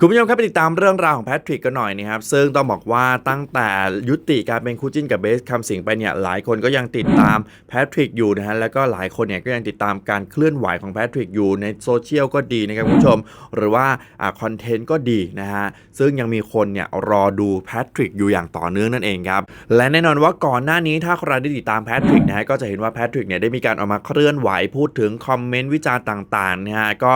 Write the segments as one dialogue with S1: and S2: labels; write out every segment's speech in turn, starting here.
S1: คุณผู้ชมครับไปติดตามเรื่องราวของแพทริกกันหน่อยนะครับซึ่งต้องบอกว่าตั้งแต่ยุติการเป็นคู่จิ้นกับเบสคำสิงไปเนี่ยหลายคนก็ยังติดตามแพทริกอยู่นะฮะแล้วก็หลายคนเนี่ยก็ยังติดตามการเคลื่อนไหวของแพทริกอยู่ในโซเชียลก็ดีนะครับคุณผู้ชม หรือว่าอ่าคอนเทนต์ก็ดีนะฮะซึ่งยังมีคนเนี่ยรอดูแพทริกอยู่อย่างต่อเนื่องนั่นเองครับและแน่นอนว่าก่อนหน้านี้ถ้าใครได้ติดตามแพทริกนะฮะก็จะเห็นว่าแพทริกเนี่ยได้มีการออกมาเคลื่อนไหวพูดถึงคอมเมนต์วิจารณ์ต่างๆนะฮะก็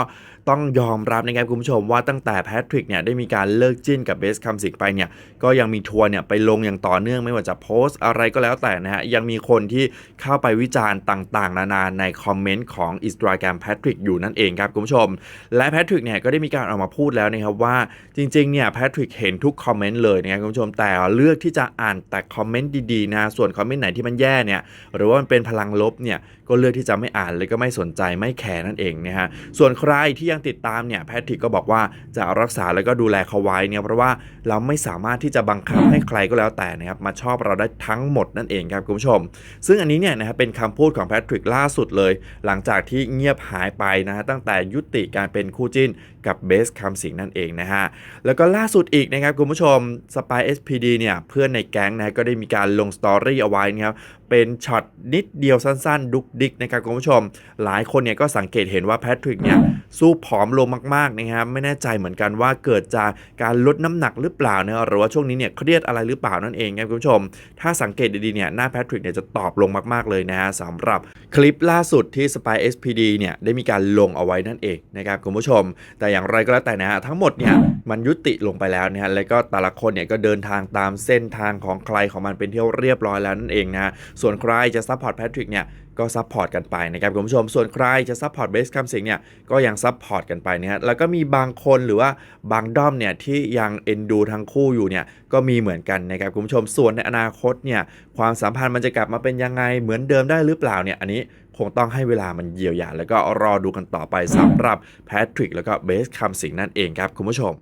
S1: ต้องยอมรับนะครับคุณผู้ชมว่าตั้งแต่แพทริกเนี่ยได้มีการเลิกจิ้นกับเบสคัมสิงไปเนี่ยก็ยังมีทัวร์เนี่ยไปลงอย่างต่อเนื่องไม่ว่าจะโพสต์อะไรก็แล้วแต่นะฮะยังมีคนที่เข้าไปวิจารณ์ต่างๆ นานาในคอมเมนต์ของ Instagram แพทริกอยู่นั่นเองครับคุณผู้ชม และแพทริกเนี่ยก็ได้มีการออกมาพูดแล้วนะครับว่าจริงๆเนี่ยแพทริกเห็นทุกคอมเมนต์เลยนะครับคุณผู้ชมแต่เลือกที่จะอ่านแต่คอมเมนต์ดีๆนะส่วนคอมเมนต์ไหนที่มันแย่เนี่ยหรือว่ามันเป็นพลังลบเนี่ยก็เลือกที่จะไม่อ่านเลยก็ไม่สนใจไม่แคร์นั่นเองนะฮะส่วนใครที่ยังติดตามเนี่ยแพทริกก็บอกว่าจะรักษาแล้วก็ดูแลเขาไว้เนี่ยเพราะว่าเราไม่สามารถที่จะบังคับให้ใครก็แล้วแต่นะครับมาชอบเราได้ทั้งหมดนั่นเองครับคุณผู้ชม ซึ่งอันนี้เนี่ยนะครับเป็นคำพูดของแพทริกล่าสุดเลย หลังจากที่เงียบหายไปนะฮะตั้งแต่ยุติการเป็นคู่จิ้นกับเบสคำสิงนั่นเองนะฮะแล้วก็ล่าสุดอีกนะครับคุณผู้ชมสปาย SPD เนี่ยเพื่อนในแก๊งนะก็ได้มีการลงสตอรี่เอาไว้นะครับเป็นช็อตนิดเดียวสั้นๆ ดุกดิกนะครับคุณผู้ชม หลายคนเนี่ยก็สังเกตเห็นว่าแพทริกเนี่ยสู้ผอมลงมากๆนะครับไม่แน่ใจเหมือนกันว่าเกิดจากการลดน้ำหนักหรือเปล่านะหรือว่าช่วงนี้เนี่ยเครียดอะไรหรือเปล่านั่นเองครับคุณผู้ชม ถ้าสังเกตดีๆเนี่ยหน้าแพทริกเนี่ยจะตอบลงมากๆเลยนะฮะสำหรับคลิปล่าสุดที่ Spy SPD เนี่ยได้มีการลงเอาไว้นั่นเองนะครับคุณผู้ชม แต่อย่างไรก็แล้วแต่นะฮะทั้งหมดเนี่ยมันยุติลงไปแล้วนะฮะแล้วก็แต่ละคนเนี่ยก็เดินทางตามเส้นทางของใครของมันเป็นที่เรียบร้อยแล้วนั่นเองนะฮะส่วนใครจะซัพพอร์ตแพทริกเนี่ยก็ซัพพอร์ตกันไปนะครับคุณผู้ชมส่วนใครจะซัพพอร์ตเบสคัมสิงเนี่ยก็ยังซัพพอร์ตกันไปนะฮะแล้วก็มีบางคนหรือว่าบางด้อมเนี่ยที่ยังเอ็นดูทั้งคู่อยู่เนี่ยก็มีเหมือนกันนะครับคุณผู้ชมส่วนในอนาคตเนี่ยความสัมพันธ์มันจะกลับมาเป็นยังไงเหมือนเดิมได้หรือเปล่าเนี่ยอันนี้คงต้องให้เวลามันเยียวยาแล้วก็รอดูกันต่อไปสำหรับแพทริกแล้วก็เบสคัมสิงนั่นเองครับคุณผู้ชม